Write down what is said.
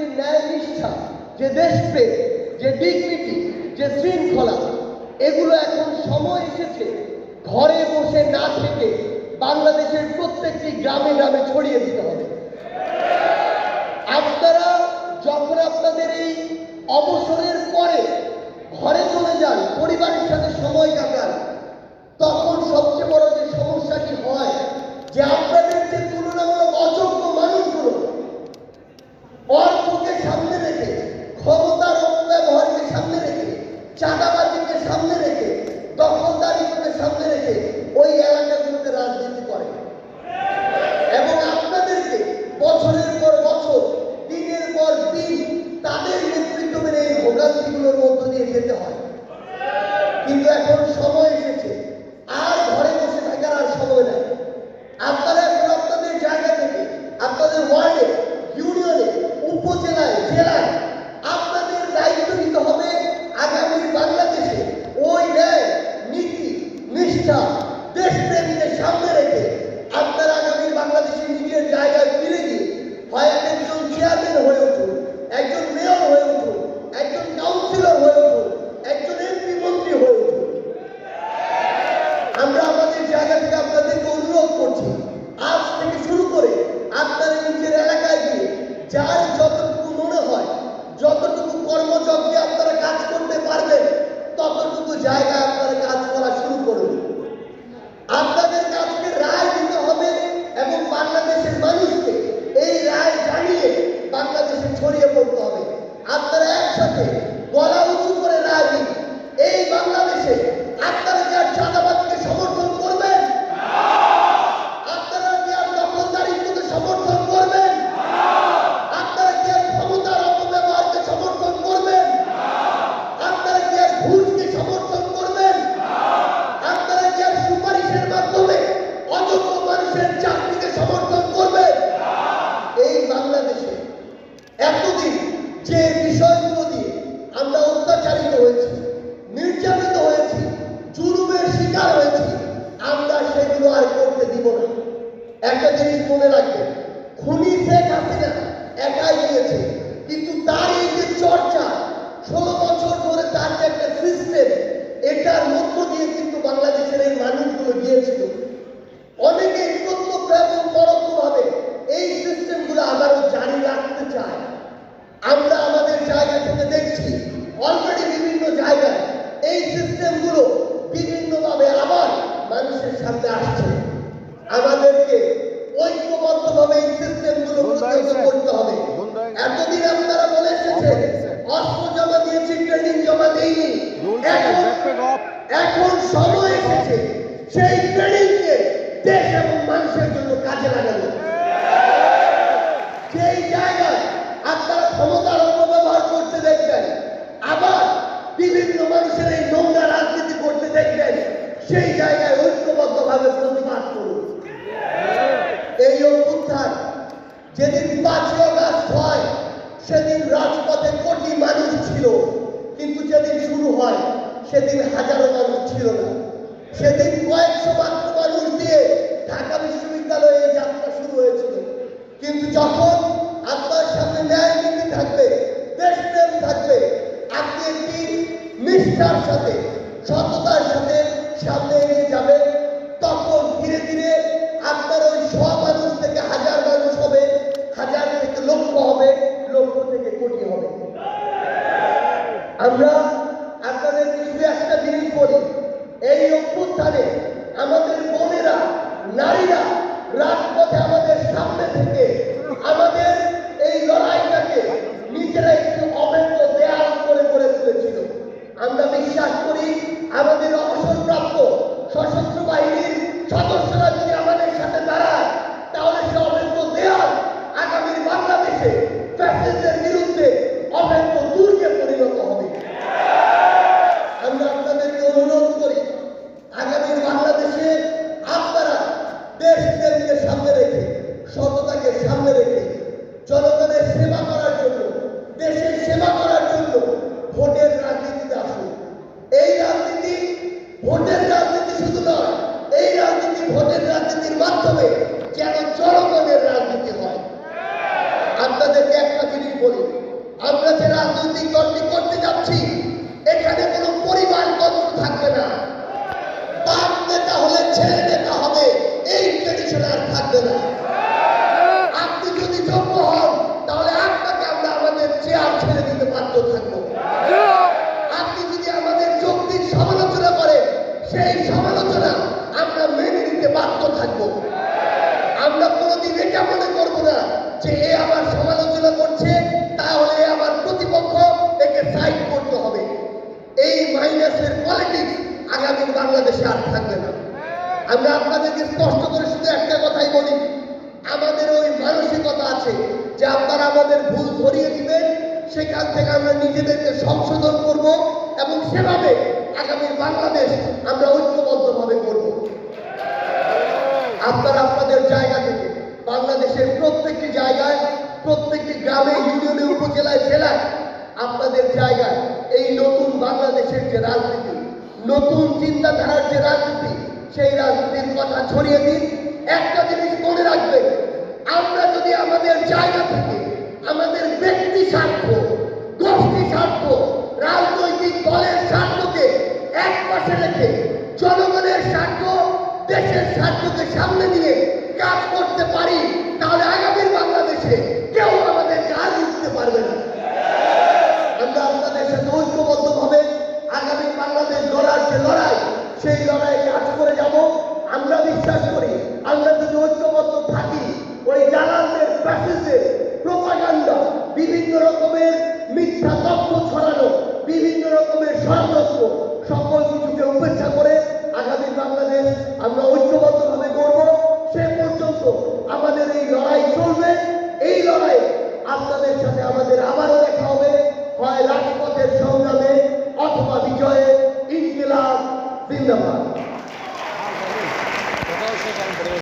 যে ন্যায় নিষ্ঠা, যে দেশপ্রেম, যে ডিগনিটি যে শৃঙ্খলা, এগুলো এখন সময় এসেছে। ঘরে বসে না থেকে বাংলাদেশের প্রত্যেকটি গ্রামে গ্রামে ছড়িয়ে দিতে হবে। আপনারা যখন আপনাদের এই অবসরের পরে ঘরে চলে যান, পরিবারের সাথে সময় কাটান নিষ্ঠা দেশপ্রেমকে সামনে রেখে আপনারা আগামীর বাংলাদেশে নিজের জায়গায় ফিরে গিয়ে হয় একজন চেয়ারম্যান হয়ে উঠুন, একজন মেয়র হয়ে উঠুন, একজন কাউন্সিলর হয়ে উঠুন, একজন এমপি মন্ত্রী হয়ে উঠুন। আমরা আমাদের জায়গা থেকে আপনাদেরকে অনুরোধ করছি, আজ থেকে শুরু করে আপনারা নিজের এলাকায় গিয়ে যার যতটুকু মনে হয়, যতটুকু কর্মযজ্ঞে আপনারা কাজ করতে পারবেন, ততটুকু জায়গায় এতদিন যে বিষয়গুলো দিয়ে আমরা অত্যাচারিত হয়েছি, নির্যাতিত হয়েছি, জুলুমের শিকার হয়েছি, আমরা সেগুলো আর করতে দিব না। একটা জিনিস মনে রাখবেন, খুনি শেখ হাসিনা একাই গিয়েছে, কিন্তু তার এই যে চর্চা, ষোলো বছর ধরে তার যে একটা সিস্টেম এটার মধ্য দিয়ে কিন্তু বাংলাদেশের এই মানুষগুলো গিয়েছিল অনেকে প্রত্যক্ষ এবং পরোক্ষভাবে এই সিস্টেমগুলো আবারও জারি রাখতে চায় আমরা আমাদের জায়গা থেকে দেখছি অলরেডি বিভিন্ন জায়গায় এই সিস্টেমগুলো বিভিন্নভাবে আবার মানুষের সামনে আসছে আমাদেরকে ঐক্যবদ্ধভাবে এই প্রতিহত করতে হবে। এতদিন আপনারা বলে এসেছেন অস্ত্র জমা দিয়েছি ট্রেনিং জমা দেইনি। এখন এখন সময় এসেছে সেই ট্রেনিংকে দেশ এবং মানুষের জন্য কাজে লাগানো। সেই জায়গায় আপনারা ক্ষমতার অপব্যবহার করতে দেখবেন আবার বিভিন্ন মানুষের এই নোংরা রাজনীতি করতে দেখবেন সেই জায়গায় ঐক্যবদ্ধভাবে প্রতিবাদ করুন। এই অভ্যুত্থান যেদিন পাঁচই অগাস্ট হয়, সেদিন রাজপথে কোটি মানুষ ছিল, কিন্তু যেদিন শুরু হয়, সেদিন হাজারো মানুষ ছিল না। সেদিন কয়েকশো মাত্র মানুষ দিয়ে ঢাকা বিশ্ববিদ্যালয়ে যাত্রা শুরু হয়েছিল। কিন্তু যখন আপনার সামনে ন্যায় নীতি থাকবে দেশপ্রেম থাকবে, আপনি একটি নিষ্ঠার সাথে, সততার সাথে সামনে এগিয়ে যাবেন, তখন ধীরে ধীরে আপনার ওই শ আমরা আপনাদের শুধু একটা জিনিস বলি। এই অভ্যুত্থানে আমাদের বোনেরা, নারীরা রাজপথে আমাদের সামনে থেকে আমাদের এই লড়াইটাকে নিজেরা একটু অবৈধ দেয়াল করে করে তুলেছিল। আমরা বিশ্বাস করি আমাদের অবসরপ্রাপ্ত সশস্ত্র বাহিনীর সদস্যরা যদি আমাদের সাথে দাঁড়ায়, তাহলে সে অবৈধ দেয়াল আগামীর বাংলাদেশে ফ্যাসিস্টদের সামনে রেখে জনগণের সেবা করার জন্য, দেশের সেবা করার জন্য ভোটের রাজনীতিতে আসুন। এই রাজনীতি ভোটের রাজনীতি শুধু নয়, এই রাজনীতি ভোটের রাজনীতির মাধ্যমে যেন জনগণের রাজনীতি হয়। আপনাদেরকে একটা জিনিস বলি আমরা আপনাদেরকে স্পষ্ট করে শুধু একটা কথাই বলি। আমাদের ওই মানসিকতা আছে যে আপনারা আমাদের ভুল ধরিয়ে দিবেন, সেখান থেকে আমরা নিজেদেরকে সংশোধন করব এবং সেভাবে আগামী বাংলাদেশ আমরা ঐক্যবদ্ধভাবে করব। আপনারা আপনাদের জায়গা থেকে, বাংলাদেশের প্রত্যেকটি জায়গায়, প্রত্যেকটি গ্রামে, ইউনিয়নে, উপজেলায়, জেলায় আপনাদের জায়গায় এই নতুন বাংলাদেশের যে রাজনীতি, নতুন চিন্তাধারার যে রাজনীতি সেই রাজনীতির কথা ছড়িয়ে দিন। একটা জিনিস মনে রাখবেন, আমরা যদি আমাদের জায়গা থেকে, আমাদের ব্যক্তি স্বার্থ, গোষ্ঠী স্বার্থ, রাজনৈতিক দলের স্বার্থকে এক পাশে রেখে জনগণের স্বার্থ, দেশের স্বার্থকে সামনে নিয়ে কাজ করতে পারি